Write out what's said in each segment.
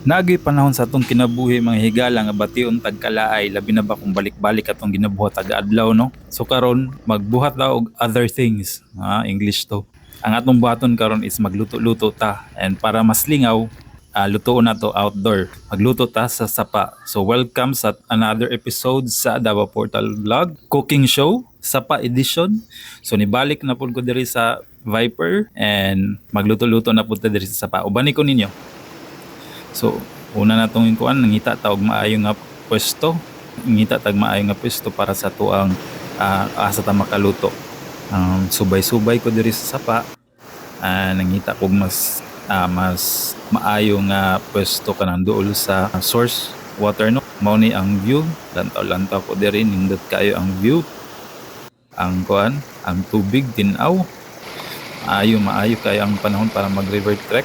Nagi panahon sa atong kinabuhi mga higala nga bation tagkalaay labi na ba kung balik-balik atong ginabuhat taga-adlaw no. So karon magbuhat daw og other things, ha, English to. Ang atong buhaton karon is magluto-luto ta and para mas lingaw ah, lutoon na to outdoor. Magluto ta sa sapa. So welcome sa another episode sa Davao Portal Vlog Cooking Show Sapa Edition. So nibalik na pud ko diri sa Viper and magluto-luto na pud ta diri sa sapa. Ubani ko ninyo. So, una na itong kuan nangita ta og maayo nga pwesto. Ngita tag maayo nga pwesto para sa tuang uh, asa ta makaluto. Um, subay-subay ko diri sa sapa. Ah, nangita kog mas ah, mas maayo nga pwesto kanang duol sa source water no. Mao ni ang view. Lantaw-lantaw ko diri nindot kayo ang view. Ang kuan, ang tubig tinaw. Maayo maayo kayo ang panahon para mag river trek.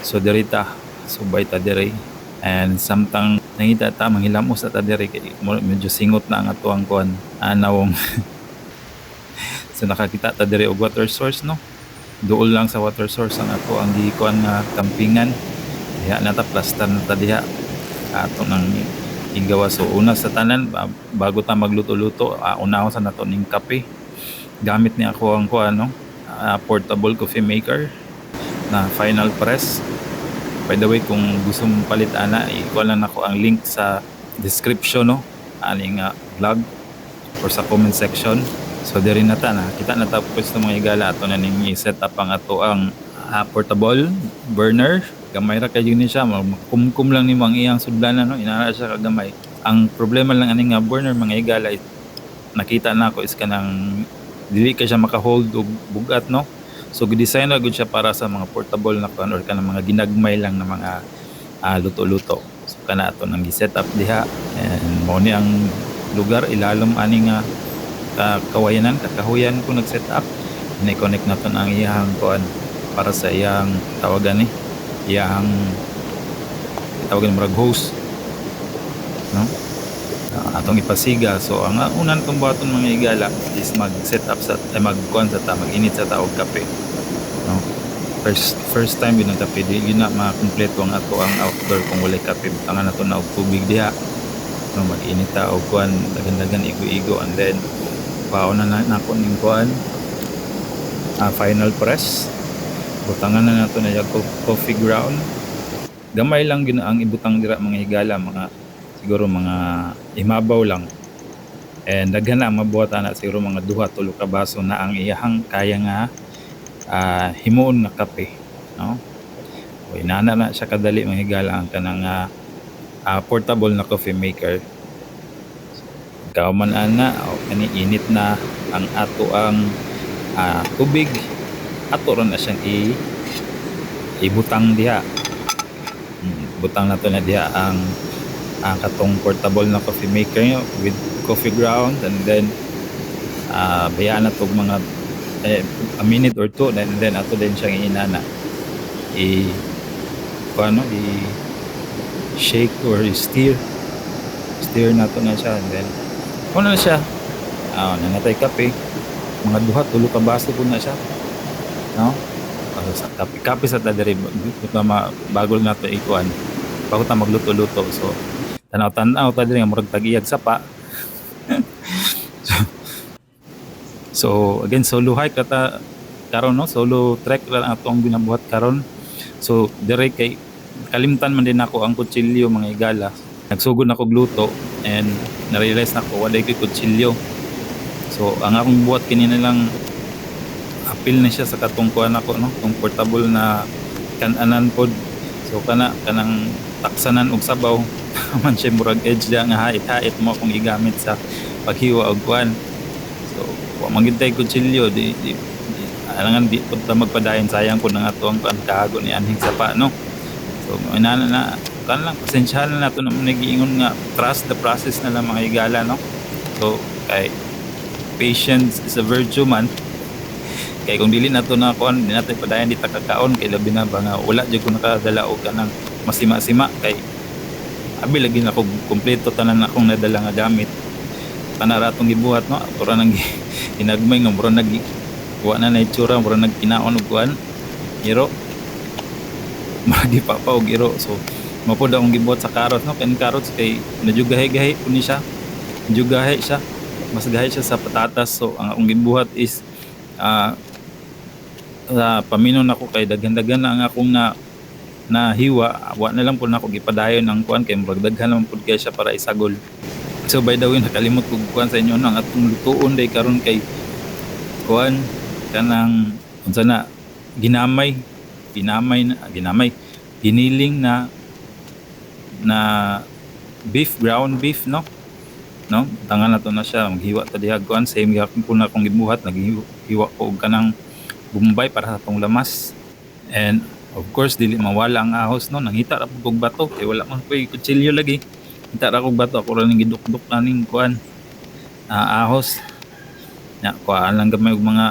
So diri ta subay ta dire and samtang nangita ta manghilamos ta dire kay medyo singot na ang atuang kuan anawong. So nakakita ta dire og water source no? Duol lang sa water source ang ato ang gikuan nga kampingan. Diha na ta plastar na ta diha. Ato nang igawa so una sa tanan ba- bago ta magluto-luto uh, unahon sa nato ning kape. Gamit ni ako ang kuan no? Ah, portable coffee maker na final press By the way, kung gusto mong palit ana, ikuha lang ako ang link sa description no, aning nga vlog or sa comment section. So diri na ta na kita na ta pwesto mga igala ato na ning i-set up ang ato ang ah, portable burner. Gamay ra kay ni siya, kumkum lang ni ang iyang sudlanan no, inana siya kagamay. Ang problema lang aning nga burner mga igala nakita na ako is kanang dili ka siya maka-hold og bugat no So gidesign na gud siya para sa mga portable na kan or kanang mga ginagmay lang na mga ah, luto-luto. So kana ato nang gi-set up diha and mao ni ang lugar ilalom ani nga ka kawayanan kakahuyan ko nag-set up. Ni-connect naton ang iyang kuan para sa iyang tawagan ni iyang tawagan murag host no atong ipasiga. So ang uh, unan kong buhaton mga igala is mag set up sa ay mag kuan sa ta mag init sa ta og kape. No? First first time yun ang kape. Di yun na makumpleto ang ato ang outdoor kung walay kape. Butangan nato na og tubig diha. No mag init ta og kuan dagan-dagan igo-igo and then pauna na nako ning kuan. Ah, final press. Butangan na nato na yung coffee ground. Gamay lang gina ang ibutang dira mga higala mga siguro mga imabaw lang. And daghan na ang mabuhat na siguro mga duha tulo ka baso na ang iyahang kaya nga ah, himuon na kape no? O inana na siya kadali mga higala ang kanang ah, ah, portable na coffee maker. Ikaw man ana o kani init na ang ato ang ah, tubig. Ato ron na siyang i ibutang diha. Mm, butang na to na diha ang ang katong portable na coffee maker nyo with coffee ground and then uh, bayaan na to mga eh, a minute or two and then ato din siyang inana i paano i shake or i stir. Stir na to na siya and then ano na siya? Ah nanatay kape. Mga duha tulo ka baso po na siya. No? Ah, sa kape kape sa tadiri bago na to ikuan. Bago ta magluto-luto so tanaw-tanaw ta diri nga murag tagiyag sapa so, so again solo hike kata karon no? Solo trek lang atong ginabuhat karon. So dire kay kalimtan man din ako ang kutsilyo mga igala. Nagsugod na ko gluto and na-realize na ko wala kay kutsilyo. So ang akong buhat kinina lang apil na siya sa katungkuan ako no? Tong portable na kananan pod. So kana kanang taksanan og sabaw man siya murag edge da nga hait-hait mo kung igamit sa paghiwa og kuan so wa magintay kutsilyo di, di, di alangan di pud magpadayon. Sayang ko na nga to ang kuan kahago ni anhing sapa no? So inana na kan lang pasensyahan na nato na nagiingon nga trust the process na lang mga igala no? So kay patience is a virtue man. Kay kung dili nato na kuan di nato padayon di ta kay labi na ba nga wala jud ko nakadala og kanang masima-sima kay abi lagi na ako kumpleto tanan akong nadala nga gamit. Tanara gibuhat no? Tura nang hinagmay nga mura nag wa na na itsura mura nagkinaon og kuan iro. Mura di pa og iro. So mapod akong gibuhat sa carrots no? Kan carrots kay najugahe-gahe po ni siya. Jugahe siya. Mas gahe siya sa patatas. So ang akong gibuhat is ah sa paminon ako kay daghan-daghan ang akong na na hiwa wa na lang po na ako gipadayon ang kuan kay murag daghan naman pud kay siya para isagol. So by the way nakalimot ko kuan sa inyo no ang atong lutuon day karon kay kuan kanang unsa na ginamay ginamay na ginamay giniling na na beef ground beef no? No? Tangan na to na siya maghiwa ta diha kuan same gyapon po na akong gibuhat naghiwa ko og kanang bumbay para sa tong lamas. And of course dili mawala ang ahos no? Nangita ra pud bato kay wala man koy kutsilyo lagi. Ngita ra kog bato ako ra ning gidukduk naning kuan ah, ahos. Nya kuan lang gamay og mga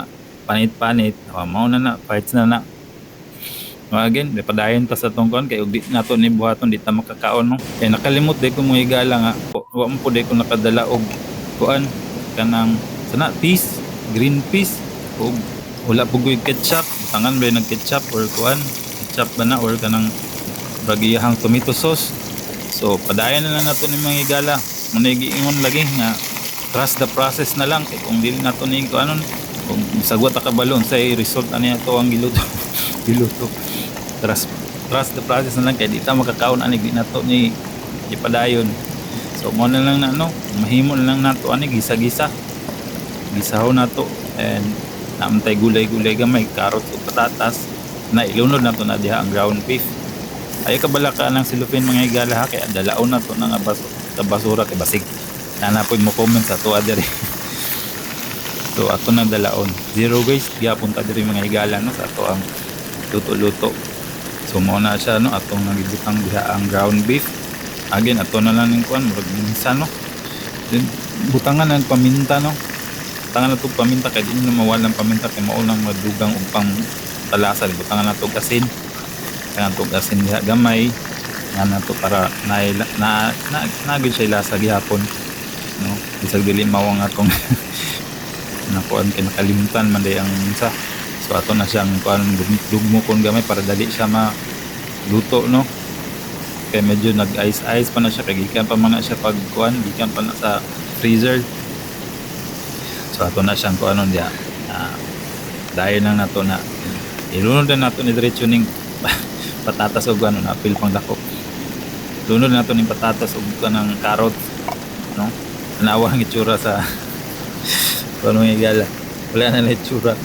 panit-panit. Oh, mao na na parts na na. Oh, again, padayon ta sa tong kuan kay ug di nato ni buhaton di ta makakaon no. Kay nakalimot di ko mga higala nga wa mo po di ko nakadala og kuan kanang sana peas, green peas ug wala ko'y ketchup. Tangan ba nag ketchup or kuan ketchup ba na or kanang bagiyahang tomato sauce. So padayon na lang nato ni mga higala muna giingon lagi nga trust the process na lang. Kay kung dili nato ni kuanon kung sagwa ta kabalon sa result ani ato ang giluto. Giluto. Trust trust the process na lang. Kay di ta makakaon ani di nato ni ipadayon. So mo na lang na ano mahimo na lang nato ani gisa-gisa. Gisaho nato. And namtay gulay-gulay gamay carrots ug patatas na ilunod nato na diha ang ground beef. Ay kabala ka ng silupin mga higala ha kay dalaon na nga baso sa basura kay basig. Na po mo comment sa tuwa diri. So ato na dalaon. Zero waste gyapon ta diri mga higala no? Sa ato ang luto-luto. So mao na siya no? Atong nagibutang diha ang ground beef. Again ato na lang ning kuan murag minsa no? Then butangan ng paminta no? Butangan na to paminta kay di na mawalan paminta kay mao nang madugang og pang talasa butangan na to asin. Kaya to asin diha gamay. Nga na to para na na na, na, na siya lasa gihapon. No? Bisag dili mao ang akong nakuan kay nakalimutan man day ang sa so ato na siyang kuan dugmo kon gamay para dali siya ma luto no? Kay medyo nag ice ice pa na siya. Kay gikan pa man na siya pag kuan gikan pa na sa freezer. So ato na siyang kuan diya. Uh, dahil lang nato na ilunod na nato ni diretso ning patatas og ano na apil pang dako. Lunod na nato ning patatas og kanang carrot no? Nawa ang itsura sa paano yung igala. Wala na na itsura.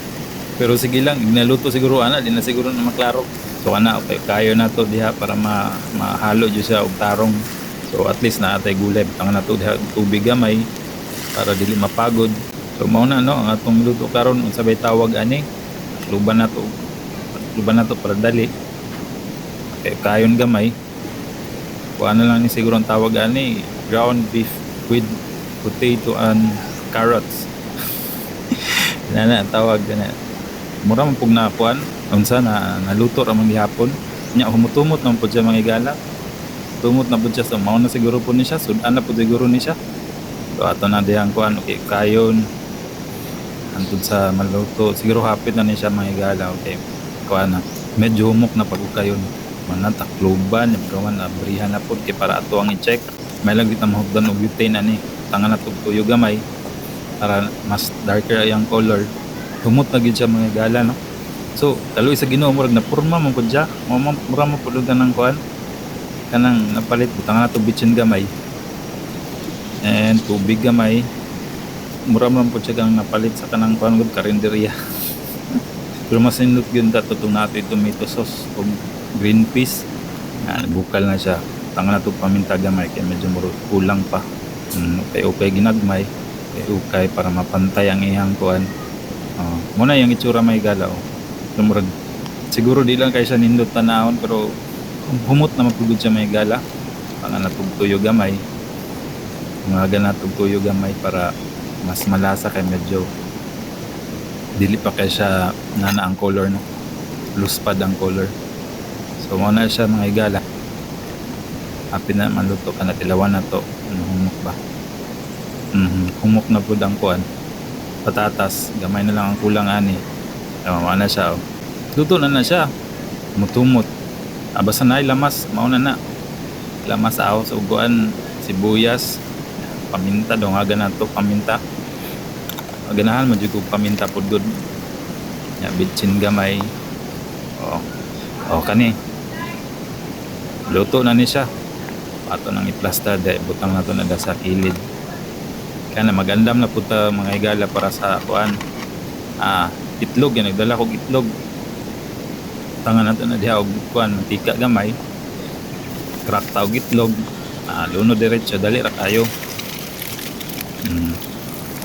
Pero sige lang ignaluto siguro ana di na siguro na maklaro. So ana okay kayo na to diha para ma mahalo jud siya og tarong. So at least na atay gulay. Ang na to diha tubig gamay para dili mapagod. So mao no ang atong luto karon unsa bay tawag ani luban na to luban na to para dali. Okay kayon gamay. Kuha na lang ni siguro ang tawag ani ground beef with potato and carrots. Na na tawag na. Mura man pug nakuan. Unsa na naluto ra man gihapon. Nya humutumot man pud siya mga igala. Tumot na pud siya so mao na siguro po ni siya sudan na pud siguro ni siya. So ato na dihang kuan okay kayon. Antud sa maluto siguro hapit na ni siya mga igala okay kuan na medyo humok na pag kayon man takluban pero man abrihan na pud kay para ato ang i-check. May lang kita mahugdan og butane ani tangan na tuyo gamay. Para mas darker ang color. Humot na gid siya mga gala no? So kaloy sa Ginoo murag na porma man pud siya mo mura mo pud kanang kuan. Kanang napalit butangan na to bitsin gamay. And tubig gamay. Mura man pud siya kang napalit sa kanang kuan. Gud karinderya pero mas dato tong nato yung tomato sauce o green peas na bukal na siya tangan na to paminta gamay kay medyo kulang pa mm, okay okay ginagmay okay okay para mapantay ang iyang kuan Oh, muna yung itsura may galaw. Lumurag. Siguro di lang kay siya nindot tanahon pero humot na mapugod siya may gala. Pang natugtuyo gamay. Mga natugtuyo gamay para mas malasa kay medyo dili pa kay siya nana ang color no. Luspad ang color. So muna siya mga igala. Happy na maluto ka na tilawan na to. Ano humok ba? Mhm, humok na pud ang kuan patatas gamay na lang ang kulang ani tama na siya oh. luto na na siya mutumot abasa na lamas mauna na lamasaw sa uguan sibuyas paminta daw nga ganan to paminta ganahan mo jud paminta pud good. Ya bitsin gamay. Oh. Oh kani. Luto na ni siya. Ato nang iplasta dahil butang nato na sa kilid kaya na magandam na puta mga higala para sa kuan. Ah itlog yan nagdala kog itlog. Tangan nato na diha og kuan mantika gamay. Crack taog itlog. Ah luno diretso dali ra kayo. Hmm.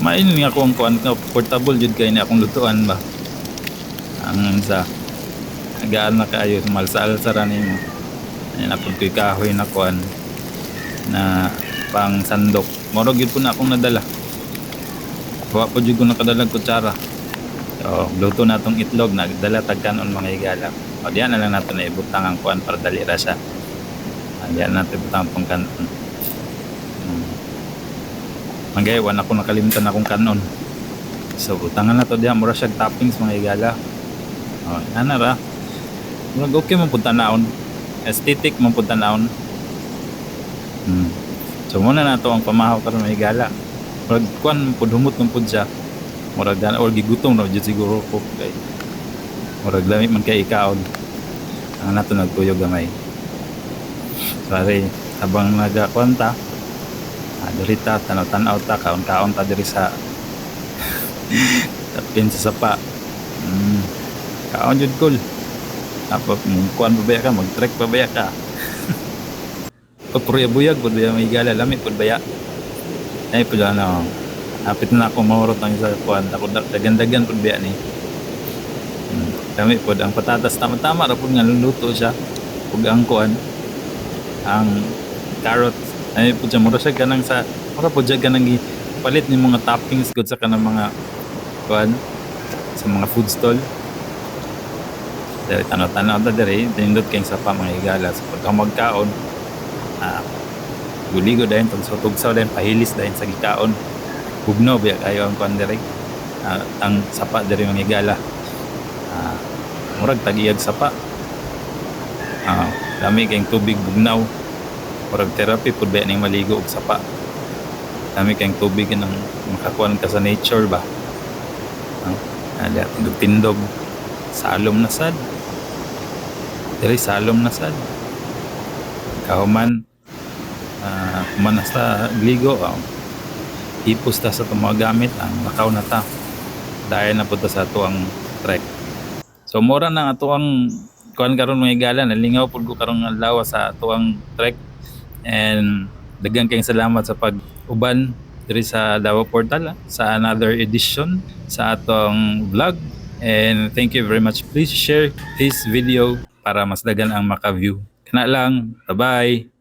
Mainin nga ko ang kuan ka portable jud kay ni akong lutuan ba ang sa nagaan na kayo malsa-alsa ra nimo Ayan na ko'y kahoy na kuan na pang sandok. Moro gyud ko na akong nadala. Kuha po jud ko nakadalag kutsara. So, luto na tong itlog nagdala tag kanon mga higala. O diyan na lang nato na ibutang ang kuan para dali ra siya. Diyan natin ibutang kanon. Mangay, wala ko nakalimutan akong kanon. So, butangan na to diyan. Mura siya toppings mga higala. O, yan na ra. Murag okay punta naon aesthetic man naon. Hmm. So muna na to ang pamahaw karon may gala. Murag kwan pud humot ng pud siya. Murag dan or gigutom na jud siguro ko kay. Murag lami man kay ikaon. Ang nato nagtuyo gamay. Sorry, habang nagakwanta, ah, diri ta tanaw-tanaw ta kaon-kaon ta diri sa tapin sa sapa. Hmm. Kaon jud kul. Apa mungkuan pabaya ka, mag-trek pabaya ka. Pag purya buyag, pud baya may gala, lamit pud baya. Ay pud ano, hapit na ako maurot ang isa kuan, ako dagan-dagan pud baya ni. Hmm. Lamit pud ang patatas tama-tama ra pud nga luluto siya. Ug ang kuan, ang carrot, ay pud siya mura siya kanang sa, mura pud siya kanang gi- palit ni mga toppings gud sa kanang mga kuan sa mga food stall. Dere tanaw-tanaw ta dere tinindot kayong sa pa mga higala sa pagka magkaon. Ah guligo dayon tug tugsaw dayon pahilis dayon sa gikaon. Bugno biya kayo ang kuan dere. Ah, ang sapa dere mga higala. Ah murag tagiyag sapa. Ah dami kayong tubig bugnaw murag therapy pud ba ning maligo og sapa. Dami kayong tubig nang makakuan ka sa nature ba? Ah, ah tindog tindog. Salom na sad. Diri salom na sad. Kahuman uh, man sa gligo uh, ipos ta sa mga gamit ang makaw na ta. Dahil na punta sa tuang trek. So mura na nga tuang kuan karon mga igala nalingaw pud ko karon nga lawa sa tuang trek and daghang kayong salamat sa pag uban diri sa Davao Portal ah, sa another edition sa atong vlog. And thank you very much. Please share this video para mas dagan ang maka-view. Kana lang. Bye bye